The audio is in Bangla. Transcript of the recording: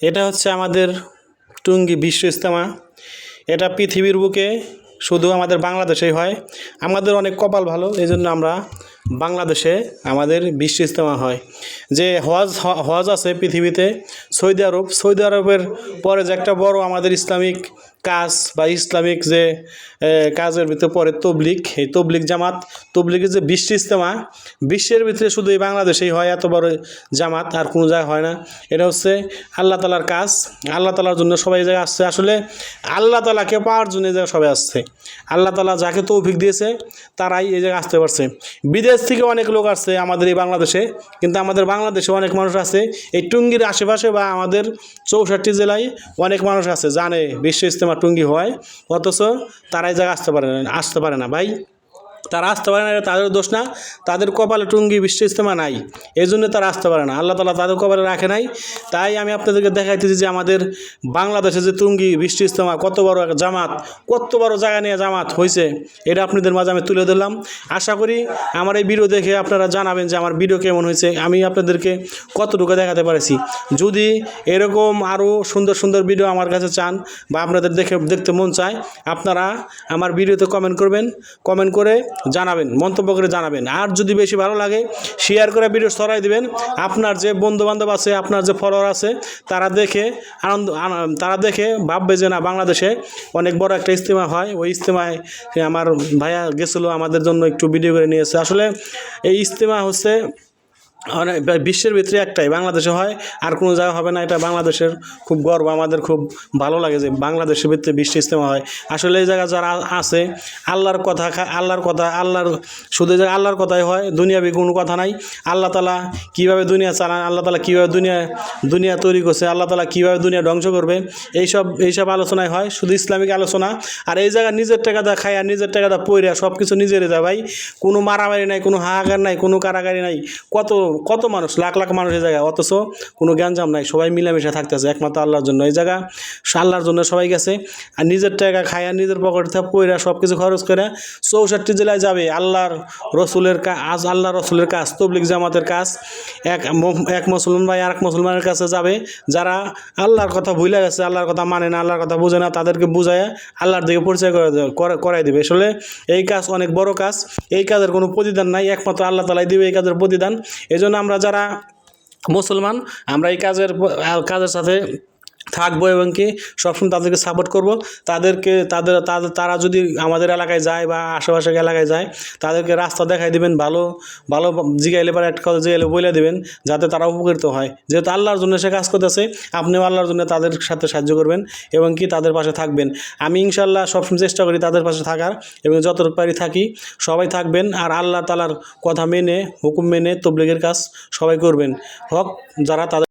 এটা হচ্ছে আমাদের টুঙ্গি বিশ্ব ইস্তেমা এটা পৃথিবীর বুকে শুধু আমাদের বাংলাদেশেই হয়, আমাদের অনেক কপাল ভালো এই জন্য আমরা বাংলাদেশে আমাদের বিশ্ব ইস্তেমা হয়। যে হজ হজ আছে পৃথিবীতে, সৌদি আরব, সৌদি আরবের পরে যে একটা বড় আমাদের ইসলামিক কাজ বা ইসলামিক যে কাজের ভিতরে পরে তবলিক এই তবলিক জামাত তবলিকের যে বিশ্ব ইজতেমা, বিশ্বের ভিতরে শুধু এই বাংলাদেশেই হয়, এত বড় জামাত, আর কোনো জায়গায় হয় না। এটা হচ্ছে আল্লাহ তালার কাজ, আল্লাহ তালার জন্য সবাই জায়গায় আসছে। আসলে আল্লাহ তালাকে পাওয়ার জন্য এই জায়গায় সবাই আসছে। আল্লাহ তালা যাকে তৌফিক দিয়েছে, তারাই এই জায়গায় আসতে পারছে। বিদেশ থেকে অনেক লোক আসছে আমাদের এই বাংলাদেশে, কিন্তু আমাদের বাংলাদেশে অনেক মানুষ আছে। এই টুঙ্গির আশেপাশে বা আমাদের চৌষট্টি জেলায় অনেক মানুষ আছে, জানে বিশ্ব ইজতেমা টুঙ্গি হয়, অথচ তারাই এই জায়গায় আসতে পারে না, আসতে পারে না। ভাই তারা আসতে পারে না তাদের দোষ না। তাদের কপালে টুঙ্গি বিশ্ব ইস্তেমা নাই। এই জন্য তারা আসতে পারে না। আল্লাহ তালা তাদের কপালে রাখে নাই। তাই আমি আপনাদেরকে দেখাইতেছি যে আমাদের বাংলাদেশে যে টুঙ্গি বিশ্ব ইস্তেমা কত বড় এক জামাত, কত বড় জায়গা নিয়ে জামাত হয়েছে এটা আপনাদের মাঝে আমি তুলে দিলাম আশা করি আমার এই ভিডিও দেখে আপনারা জানাবেন যে আমার ভিডিও কেমন হয়েছে। আমি আপনাদেরকে কতটুকু দেখাতে পারেছি। যদি এরকম আরও সুন্দর সুন্দর ভিডিও আমার কাছে চান বা আপনাদের দেখে দেখতে মন চায়, আপনারা আমার ভিডিওতে কমেন্ট করবেন। কমেন্ট করে জানাবেন, মন্তব্য করে জানাবেন। আর যদি বেশি ভালো লাগে শেয়ার করে ভিডিও ছড়াই দিবেন। আপনার যে বন্ধুবান্ধব আছে, আপনার যে ফলোয়ার আছে, তারা দেখে আনন্দ তারা দেখে ভাববে যে না, বাংলাদেশে অনেক বড় একটা ইজতেমা হয়। ওই ইজতেমায় আমার ভাইয়া গেছিল, আমাদের জন্য একটু ভিডিও করে নিয়েছে। আসলে এই ইজতেমা হচ্ছে বিশ্বের ভিতরে একটাই, বাংলাদেশে হয় আর কোনো জায়গা হবে না, এটা বাংলাদেশের খুব গর্ব, আমাদের খুব ভালো লাগে যে বাংলাদেশের ভিতরে বিশ্ব ইজতেমা হয়। আসলে এই জায়গা যারা আছে, আল্লাহর কথা আল্লাহর কথা, আল্লাহর শুধু যে আল্লাহর কথাই হয়, দুনিয়াবি কোনো কথা নাই। আল্লাহ তালা কীভাবে দুনিয়া চালান, আল্লাহ তালা কীভাবে দুনিয়া দুনিয়া তৈরি করছে, আল্লাহ তালা কীভাবে দুনিয়া ধ্বংস করবে, এইসব এইসব আলোচনায় হয়, শুধু ইসলামিক আলোচনা। আর এই জায়গায় নিজের টাকাটা খাই আর নিজের টাকাটা পইরা সব কিছু নিজেরই যায় ভাই। কোনো মারামারি নাই, কোনো হাহাকার নাই, কোনো কারাগারি নাই। কত কত মানুষ? লাখ লাখ মানুষ এই জায়গায়। অথচ কোনো গ্যাঞ্জাম নাই। সবাই মিলেমিশে থাকতেছে। একমাত্র আল্লাহর জন্য। এই জায়গা আল্লাহর জন্য সবাই গেছে। আর নিজের টাকা খায় নিজের পকেট থেকে পইরা সব কিছু খরচ করে চৌষট্টি জেলায় যাবে। আল্লাহর রসুলের কাজ আজ আল্লাহ রসুলের কাজ তবলিক জামাতের কাজ। এক এক মুসলমান ভাই আর এক মুসলমানের কাছে যাবে। যারা আল্লাহর কথা ভুলে গেছে, আল্লাহর কথা মানে না, আল্লাহর কথা বোঝে না, তাদেরকে বুঝায় আল্লাহর দিকে পরিচয় করে- করাই দেবে। আসলে এই কাজ অনেক বড় কাজ। এই কাজের কোনো প্রতিদান নাই। একমাত্র আল্লাহ তালাই দিবে এই কাজের প্রতিদান। এই জন্য আমরা যারা মুসলমান আমরা এই কাজের কাজের সাথে থাকব এবং কি সবসময় তাদেরকে সাপোর্ট করব। তাদেরকে, তাদের তাদের তারা যদি আমাদের এলাকায় যায় বা আশেপাশের এলাকায় যায়, তাদেরকে রাস্তা দেখাই দেবেন, ভালো ভালো জিগাইলে পরে একটা কথা জিগাইলে বলে দেবেন, যাতে তারা উপকৃত হয়। যেহেতু আল্লাহর জন্য সে কাজ করতেছে, আপনিও আল্লাহর জন্য তাদের সাথে সাহায্য করবেন এবং কি তাদের পাশে থাকবেন। আমি ইনশাল্লাহ সবসময় চেষ্টা করি তাদের পাশে থাকার এবং যতটুকু পারি থাকি, সবাই থাকবেন আর আল্লাহ তালার কথা মেনে, হুকুম মেনে তবলিগের কাজ সবাই করবেন। হক যারা তাদের